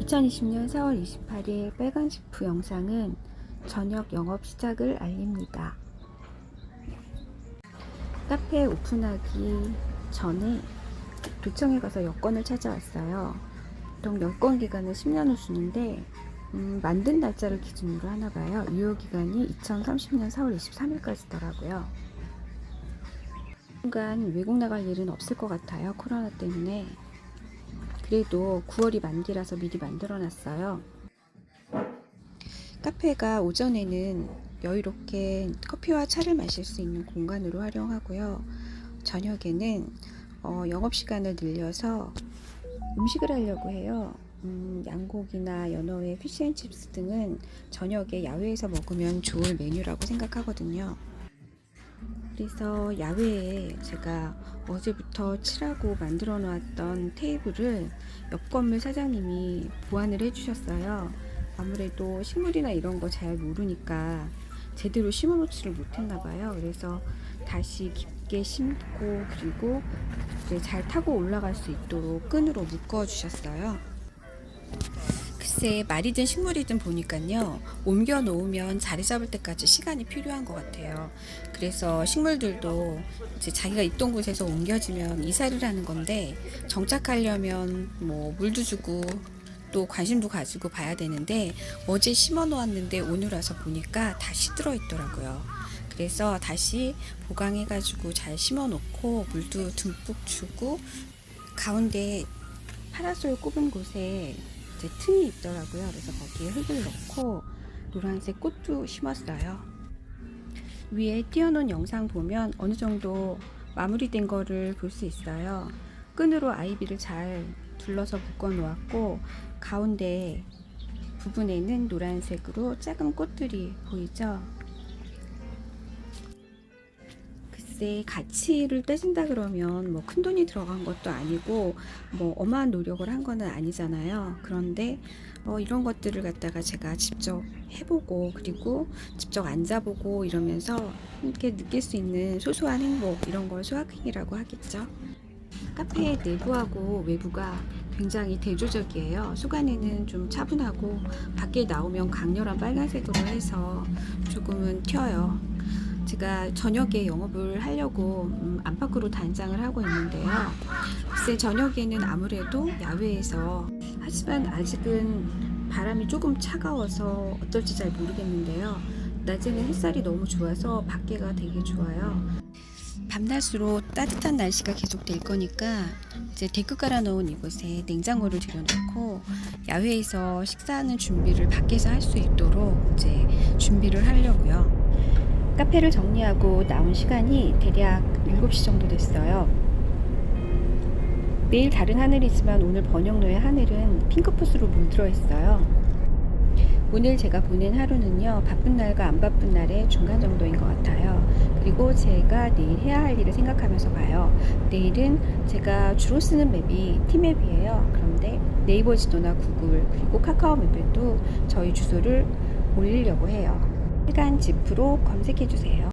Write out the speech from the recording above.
2020년 4월 28일 빨간 지프 영상은 저녁 영업 시작을 알립니다. 카페 오픈하기 전에 도청에 가서 여권을 찾아왔어요. 보통 여권 기간은 10년을 주는데 음, 만든 날짜를 기준으로 하나 봐요. 유효 기간이 2030년 4월 23일까지더라고요. 순간 외국 나갈 일은 없을 것 같아요. 코로나 때문에. 그래도 9월이 만기라서 미리 만들어 놨어요. 카페가 오전에는 여유롭게 커피와 차를 마실 수 있는 공간으로 활용하고요. 저녁에는 어, 영업 시간을 늘려서 음식을 하려고 해요. 음, 양고기나 연어회, 피쉬앤칩스 등은 저녁에 야외에서 먹으면 좋을 메뉴라고 생각하거든요. 그래서 야외에 제가 어제부터 칠하고 만들어 놓았던 테이블을 옆 건물 사장님이 보완을 해주셨어요. 아무래도 식물이나 이런 거 잘 모르니까 제대로 심어 놓지를 못했나 봐요. 그래서 다시 깊게 심고 그리고 이제 잘 타고 올라갈 수 있도록 끈으로 묶어 주셨어요. 글쎄 말이든 식물이든 보니까요 옮겨 놓으면 자리 잡을 때까지 시간이 필요한 것 같아요. 그래서 식물들도 이제 자기가 있던 곳에서 옮겨지면 이사를 하는 건데 정착하려면 뭐 물도 주고 또 관심도 가지고 봐야 되는데 어제 심어 놓았는데 오늘 와서 보니까 다 시 들어 있더라고요. 그래서 다시 보강해 가지고 잘 심어 놓고 물도 듬뿍 주고 가운데 파라솔 꼽은 곳에 이제 틈이 있더라고요. 그래서 거기에 흙을 넣고 노란색 꽃도 심었어요. 위에 띄워놓은 영상 보면 어느 정도 마무리된 거를 볼 수 있어요. 끈으로 아이비를 잘 둘러서 묶어 놓았고 가운데 부분에는 노란색으로 작은 꽃들이 보이죠? 글쎄 가치를 따진다 그러면 뭐 큰 돈이 들어간 것도 아니고 뭐 어마한 노력을 한 거는 아니잖아요. 그런데 어, 이런 것들을 갖다가 제가 직접 해보고 그리고 직접 앉아보고 이러면서 이렇게 느낄 수 있는 소소한 행복 이런 걸 소확행이라고 하겠죠. 카페의 내부하고 외부가 굉장히 대조적이에요. 속안에는 좀 차분하고 밖에 나오면 강렬한 빨간색으로 해서 조금은 튀어요. 제가 저녁에 영업을 하려고 음, 안팎으로 단장을 하고 있는데요. 글쎄 저녁에는 아무래도 야외에서 하지만 아직은 바람이 조금 차가워서 어떨지 잘 모르겠는데요. 낮에는 햇살이 너무 좋아서 밖에가 되게 좋아요. 밤낮으로 따뜻한 날씨가 계속 될 거니까 이제 데크 깔아 놓은 이곳에 냉장고를 들여놓고 야외에서 식사하는 준비를 밖에서 할 수 있도록 이제 준비를 하려고요. 카페를 정리하고 나온 시간이 대략 7시 정도 됐어요. 매일 다른 하늘이지만 오늘 번영로의 하늘은 핑크푸스로 물들어 있어요. 오늘 제가 보낸 하루는요, 바쁜 날과 안 바쁜 날의 중간 정도인 것 같아요. 그리고 제가 내일 해야 할 일을 생각하면서 봐요. 내일은 제가 주로 쓰는 맵이 티맵이에요. 그런데 네이버 지도나 구글, 그리고 카카오 맵에도 저희 주소를 올리려고 해요. 시간 지프로 검색해 주세요.